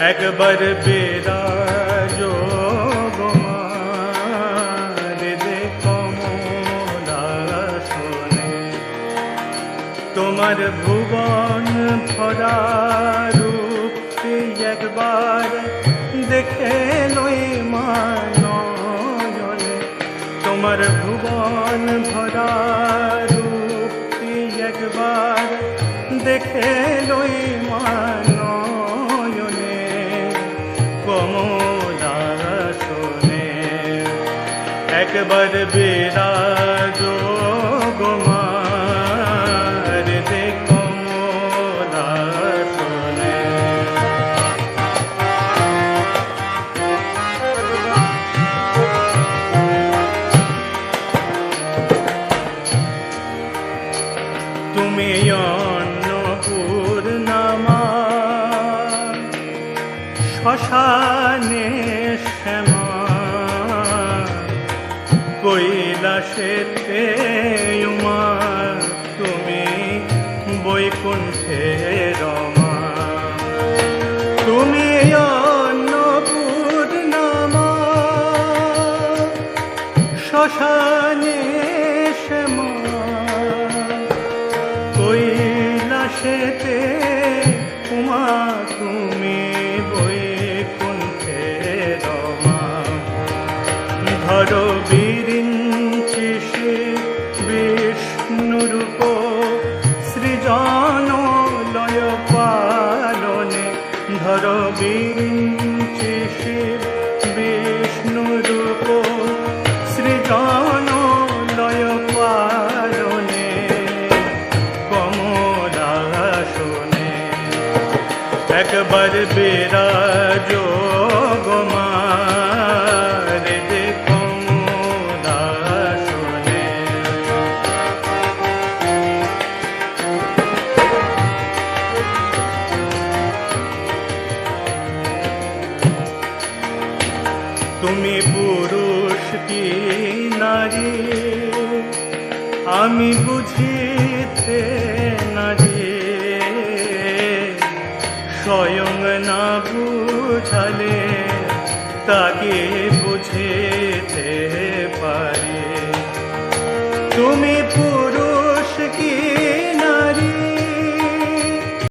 একবার বেরাজ গোমার দে কমলাসনে তোমার ভুবন ভরা রূপ একবার দেখে লই মানয়নে তোমার ভুবন ভরা রূপ একবার দেখে লই মানয়নে কমলাসনে একবার বিরাজ শ্মশানে শ্যামা কৈলাসেতে উমা তুমি বৈকুণ্ঠে রমা। তুমি অন্নপূর্ণামা শ্মশানে শ্যামা কৈলাসেতে উমা তুমি ধর বিরিঞ্চি সে বিষ্ণুরূপ সৃজন লয় পালনে ধর বিরিঞ্চি সে বিষ্ণুরূপ সৃজন লয় পালনে কমলাসনে একবার বিরাজ তুমি পুরুষ কি নারী? আমি বুঝিতে নারী। স্বয়ং না বুঝালে তাকে বুঝিতে পারে। তুমি পুরুষ কি